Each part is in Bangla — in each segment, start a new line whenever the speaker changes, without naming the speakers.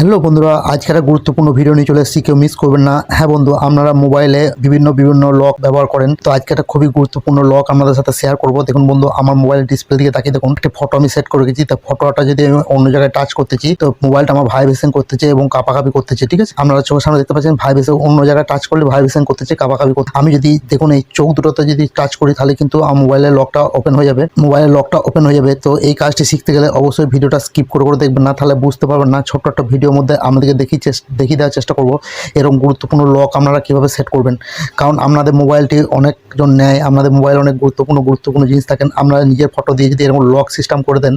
হ্যালো বন্ধুরা আজকে একটা গুরুত্বপূর্ণ ভিডিও নিয়ে চলে এসেছি। কেউ মিস করবেন না। হ্যাঁ বন্ধু, আপনারা মোবাইলে বিভিন্ন বিভিন্ন লক ব্যবহার করেন। তো আজকে একটা খুবই গুরুত্বপূর্ণ লক আপনাদের সাথে শেয়ার করব। দেখুন বন্ধু, আমার মোবাইল ডিসপ্লে দিকে তাকিয়ে দেখুন, একটা ফটো আমি সেট করে গেছি তো ফটোটা যদি আমি অন্য জায়গায় টাচ করতেছি তো মোবাইলটা আমার ভাইব্রেশন করতেছে এবং কাপাকাপি করতেছে ঠিক আছে? আপনারা চোখের সামনে দেখতে পাচ্ছেন ভাইব্রেশন অন্য জায়গায় টাচ করলে ভাইব্রেশন করতেছে কাপাকাপি করতে। আমি যদি দেখুন এই চোখ দুটোতে যদি টাচ করি, তাহলে কিন্তু আমার মোবাইলের লকটা ওপেন হয়ে যাবে। মোবাইলের লকটা ওপেন হয়ে যাবে। তো এই কাজটি শিখতে গেলে অবশ্যই ভিডিওটা স্কিপ করে করে দেখবেন না, তাহলে বুঝতে পারবেন না, ছোট্ট একটা ভিডিওর মধ্যে আমাদেরকে দেখি দেখিয়ে দেওয়ার চেষ্টা করব। এরকম গুরুত্বপূর্ণ লক আপনারা কীভাবে সেট করবেন? কারণ আপনাদের মোবাইলটি অনেকজন নেয় আপনাদের মোবাইল অনেক গুরুত্বপূর্ণ গুরুত্বপূর্ণ জিনিস থাকেন আপনারা নিজের ফটো দিয়ে যদি এরকম লক সিস্টেম করে দেন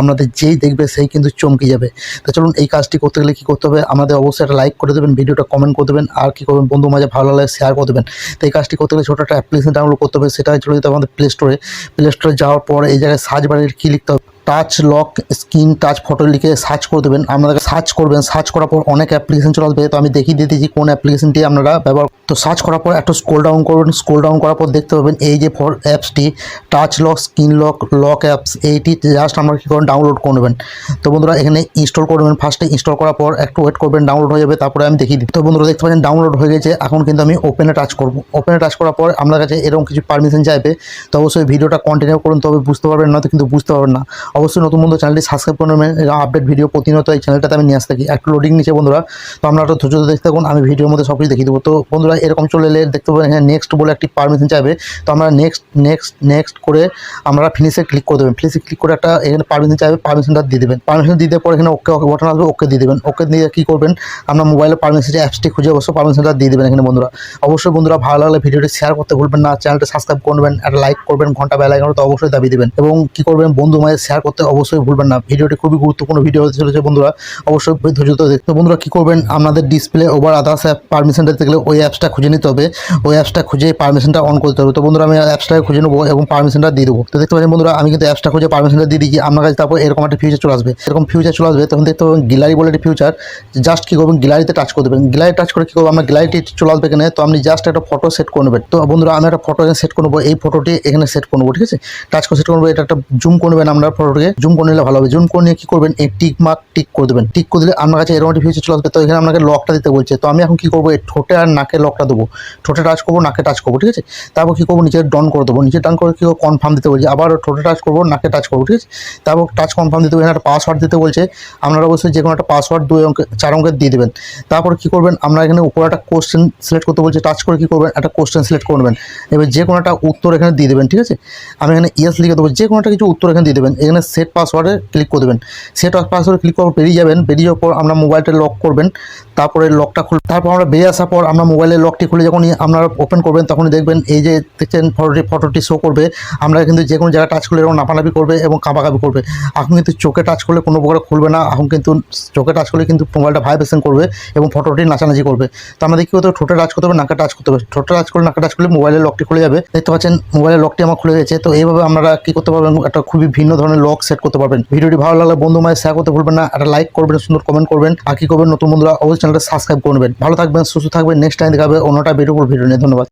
আপনাদের যেই দেখবে সেই কিন্তু চমকে যাবে। তো চলুন এই কাজটি করতে গেলে কী করতে হবে? আমাদের অবশ্যই একটা লাইক করে দেবেন, ভিডিওটা কমেন্ট করে দেবেন, আর কী করবেন বন্ধু মাঝে ভালো লাগলে শেয়ার করে দেবেন। তো এই কাজটি করতে গেলে ছোটো একটা অ্যাপ্লিকেশন ডাউনলোড করতে হবে, সেটা চলে যেতে আমাদের প্লে স্টোরে প্লে স্টোরে যাওয়ার পর এই জায়গায় সার্চ বারের কী লিখতে হবে। Touch lock screen touch photo লিখে সার্চ করে দেবেন। আপনারা সার্চ করবেন। সার্চ করার পর অনেক অ্যাপ্লিকেশন চলে আসবে। তো আমি দেখিয়ে দিয়ে দিয়েছি কোন অ্যাপ্লিকেশনটি আপনারা ব্যবহার তো সার্চ করার পর একটু স্ক্রোল ডাউন করবেন স্ক্রোল ডাউন করার পর দেখতে পাবেন এই যে ফর অ্যাপসটি touch lock screen lock lock apps এইটি জাস্ট আপনারা কী করেন ডাউনলোড করে নেবেন। তো বন্ধুরা এখানে ইনস্টল করবেন ফার্স্টে ইনস্টল করার পর একটু ওয়েট করবেন ডাউনলোড হয়ে যাবে। তারপরে আমি দেখিয়ে দিই। তো বন্ধুরা দেখতে পাচ্ছেন ডাউনলোড হয়ে গেছে। এখন কিন্তু আমি ওপেনে টাচ করব। ওপেনে টাচ করার পর আপনার কাছে এরকম কিছু পারমিশন চাইবে। তো অবশ্যই ভিডিওটা কন্টিনিউ করুন। তবে বুঝতে পারবেন না তো কিন্তু বুঝতে পারবেন না। অবশ্যই নতুন বন্ধু চ্যানেলটি সাবস্ক্রাইব করে নেবেন এরকম আপডেট ভিডিও প্রতিনিয়ত এই চ্যানেলটাতে আমি নিয়ে আসতে থাকি। একটু লোডিং নিচে বন্ধুরা, তো আমরা একটু ধৈর্য ধরে দেখতে থাকুন, আমি ভিডিওর মধ্যে সব কিছু দেখিয়ে দেবো। তো বন্ধুরা, এরকম চলে এলে দেখতে পাবেন এখানে নেক্সট বলে একটি পারমিশন চাইবে। তো আমরা নেক্সট নেক্সট নেক্সট করে আমরা ফিনিশে ক্লিক করে দেবেন। ফিনিশে ক্লিক করে একটা এখানে পারমিশন চাইবে পারমিশনটা দিয়ে দেবেন। পারমিশন দিয়ে দেওয়ার পর এখানে ওকে ওকে বটন আসবে ওকে দিয়ে দেবেন। ওকে দিয়ে কী করবেন, আমরা মোবাইলে পারমিশন অ্যাপসটি খুঁজে অবশ্যই পারমিশনটা দিয়ে দেবেন এখানে বন্ধুরা। অবশ্যই বন্ধুরা, ভালো লাগলে ভিডিওটি শেয়ার করতে ভুলবেন না। চ্যানেলটা সাবস্ক্রাইব করবেন একটা লাইক করবেন, ঘণ্টা বেলা তো অবশ্যই দাবি দেবেন। এবং কী করবেন, বন্ধু মাঝে শেয়ার করতে অবশ্যই ভুলবেন না। ভিডিওটি খুবই গুরুত্বপূর্ণ ভিডিও হতে চলেছে বন্ধুরা। অবশ্যই ধৈর্য ধরে দেখতে বন্ধুরা, কী করবেন? আপনাদের display over others app permission দিতে গেলে ওই অ্যাপসটা খুঁজে নিতে হবে। ওই অ্যাপসটা খুঁজে পারমিশনটা অন করতে হবে। তো বন্ধুরা, আমি অ্যাপসটাকে খুঁজে নেব এবং পারমিশনটা দিয়ে দেবো। তো দেখতে পাচ্ছেন বন্ধুরা, আমি কিন্তু অ্যাপসটা খুঁজে পারমিশনটা দিয়ে দিচ্ছি আপনার কাছে তারপর এরকম একটা ফিউচার চলে আসবে। এরকম ফিউচার চলে আসবে, তখন দেখতে পাবেন গ্যালারি বলে একটি ফিউচার জাস্ট কী করবেন? গ্যালারিতে টাচ করে দেবেন। গ্যালারি টাচ করে কী করব আমার গ্যালারিটি চলে আসবে এখানে তো আপনি জাস্ট একটা ফটো সেট করে নেবেন। তো বন্ধুরা, আমি একটা ফটো সেট করব এই ফটোটি এখানে সেট করে নেব, ঠিক আছে? টাচ করে সেট করব এটা একটা জুম করবেন নেবেন আপনার ফটোটিকে জুম করে নিলে ভালো হবে। জুম করে নিয়ে কী করবেন? এই টিক মার্ক টিক করে দেবেন। টিক করে দিলে আপনার কাছে এরকম একটা ফিউচার চলে আসবে। তো এখানে আপনাকে লকটা দিতে বলছে। তো আমি এখন কী করব? এই ঠোঁটে আর নাকে লকটা দেবো। ঠোঁটে টাচ করব, নাকে টাচ করব, ঠিক আছে? তারপর কী করব? নিচে ডন করে দেবো। নিচে ডান করে কী কনফার্ম দিতে বলছে। আবার ঠোঁটে টাচ করব, নাকে টাচ করব, ঠিক আছে? তারপর টাচ কনফার্ম দিতে এখানে একটা পাসওয়ার্ড দিতে বলছে। আপনারা অবশ্যই যে কোনো একটা পাসওয়ার্ড দুই অঙ্কে, চার অঙ্কের দিয়ে দেবেন। তারপর কী করবেন? আমরা এখানে উপরে একটা কোশ্চেন সিলেক্ট করতে বলছে। টাচ করে কী করবেন? একটা কোশ্চেন সিলেক্ট করবেন এবার যে কোনো একটা উত্তর এখানে দিয়ে দেবেন, ঠিক আছে? আমি এখানে ইয়েস লিখে দেবো। যে কোনো একটা কিছু উত্তর এখানে দিয়ে দেবেন। এখানে সেট পাসওয়ার্ডে ক্লিক করে দেবেন। সেট পাসওয়ার্ডে ক্লিক করে বেরিয়ে যাবেন। বেরিয়ে যাওয়ার পর আমরা মোবাইলটা লক করবেন। তারপরে লকটা খুল তারপর আমরা বেরিয়ে আসার পর আমরা মোবাইলের লকটি খুলে যখনই আপনারা ওপেন করবেন, তখনই দেখবেন এই যে দেখছেন ফটোটি ফটোটি শো করবে। আমরা কিন্তু যে কোনো জায়গায় টাচ করলে এরকম নাপানাপি করবে এবং কাঁপাকাঁপি করবে। এখন কিন্তু চোখে টাচ করলে কোনো প্রকার খুলবে না। এখন কিন্তু চোখে টাচ করলে কিন্তু মোবাইলটা ভাইব্রেশন করবে এবং ফটোটি নাচানাচি করবে। তো আমাদের কী হতে হবে ঠোঁটে টাচ করতে হবে, নাকে টাচ করতে হবে। ঠোঁটে টাচ করলে, নাকে টাচ করলে মোবাইলের লকটি খুলে যাবে। দেখতে পাচ্ছেন মোবাইলের লকটি আমার খুলে গেছে। তো এইভাবে আপনারা কী করতে পারবেন? একটা খুবই ভিন্ন ধরনের লক সেট করতে পারবেন। ভিডিওটি ভালো লাগলে বন্ধু মায়ের শেয়ার করতে ভুলবেন না। একটা লাইক করবেন, সুন্দর কমেন্ট করবেন। বাকি করবেন নতুন বন্ধুরা, অবশ্যই চ্যানেলটা সাবস্ক্রাইব করবেন ভালো থাকবেন, সুস্থ থাকবেন। নেক্সট টাইম দেখাবে অন্যটা বিউটিফুল ভিডিও নিয়ে। ধন্যবাদ।